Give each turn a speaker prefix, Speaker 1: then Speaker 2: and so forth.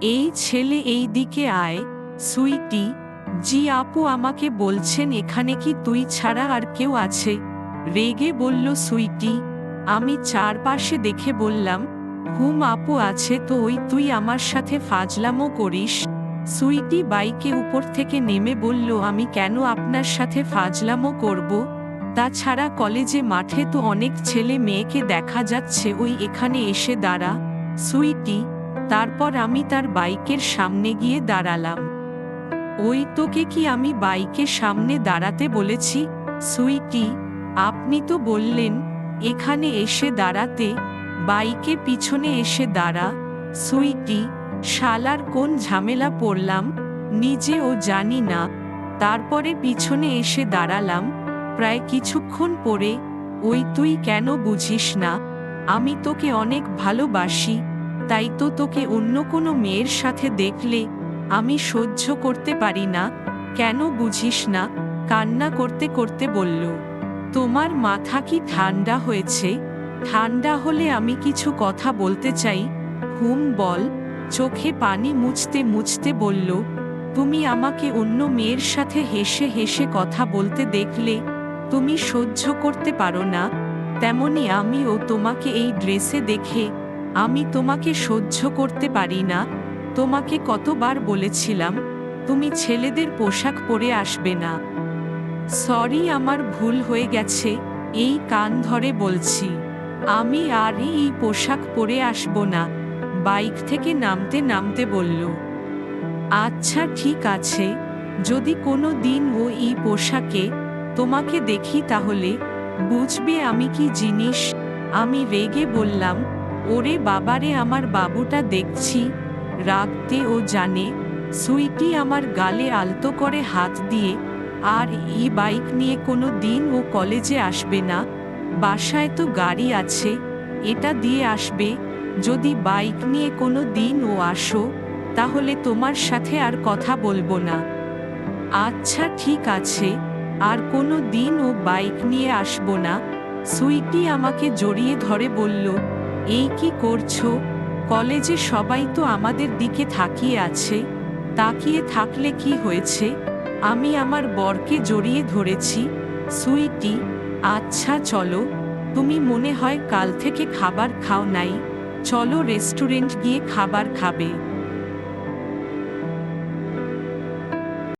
Speaker 1: এই ছেলে এই দিকে আয়, সুইটি, জি আপু আমাকে বলছেন এখানে কি তুই ছাড়া আর কেউ আছে? রেগে বলল সুইটি, আমি চারপাশে দেখে বললাম, হুম আপু আছে তো ওই তুই আমার সাথে ফাজলামো করিস? সুইটি বাইকে উপর থেকে নেমে বলল, আমি কেন আপনার সাথে ফাজলামো করব? তাছাড়া কলেজে মাঠে তো অনেক ছেলে মেয়েকে দেখা যাচ্ছে, ওই এখানে এসে দাঁড়া। সুইটি তারপর আমি তার বাইকের সামনে গিয়ে দাঁড়ালাম। ওই তোকে কি আমি বাইকের সামনে দাঁড়াতে বলেছি? সুইটি, আপনি তো বললেন, এখানে এসে দাঁড়াতে, বাইকে পিছনে এসে দাঁড়া। সুইটি, শালার কোন ঝামেলা পড়লাম নিজেও জানি না। তারপরে পিছনে এসে দাঁড়ালাম, প্রায় কিছুক্ষণ পরে, ওই তুই কেন বুঝিস না? আমি তোকে অনেক ভালোবাসি। তাই তো তোকে অন্য কোনো মেয়ের সাথে দেখলে আমি সহ্য করতে পারি না, কেন বুঝিস না? কান্না করতে করতে বলল, তোমার মাথা কি ঠান্ডা হয়েছে? ঠান্ডা হলে আমি কিছু কথা বলতে চাই। হুম বল। চোখে পানি মুছতে মুছতে বলল, তুমি আমাকে অন্য মেয়ের সাথে হেসে হেসে কথা বলতে দেখলে তুমি সহ্য করতে পারো না। তেমনি আমিও তোমাকে এই ড্রেসে দেখে আমি তোমাকে সহ্য করতে পারি না। তোমাকে কতবার বলেছিলাম, তুমি ছেলেদের পোশাক পরে আসবে না। সরি, আমার ভুল হয়ে গেছে, এই কান ধরে বলছি। আমি আর এই পোশাক পরে আসব না, বাইক থেকে নামতে নামতে বলল। আচ্ছা ঠিক আছে, যদি কোনো দিন ও এই পোশাকে তোমাকে দেখি তাহলে, বুঝবে আমি কি জিনিস? আমি রেগে বললাম ওরে বাবারে, আমার বাবুটা দেখছি। রাগতে ও জানে, সুইটি আমার গালে আলতো করে হাত দিয়ে, আর ই বাইক নিয়ে কোনো দিন ও কলেজে আসবে না। বাসায় তো গাড়ি আছে, এটা দিয়ে আসবে। যদি বাইক নিয়ে কোনো দিন ও আসো, তাহলে তোমার সাথে আর কথা বলব না। আচ্ছা ঠিক আছে, আর কোনো দিন ও বাইক নিয়ে আসব না। সুইটি আমাকে জড়িয়ে ধরে বলল এই কি করছ? কলেজে সবাই তো আমাদের দিকে থাকিয়ে আছে। তাকিয়ে থাকলে কি হয়েছে? আমি আমার বরকে জড়িয়ে ধরেছি। সুইটি আচ্ছা চলো। তুমি মনে হয় কাল থেকে খাবার খাও নাই। চলো রেস্টুরেন্ট গিয়ে খাবার খাবে।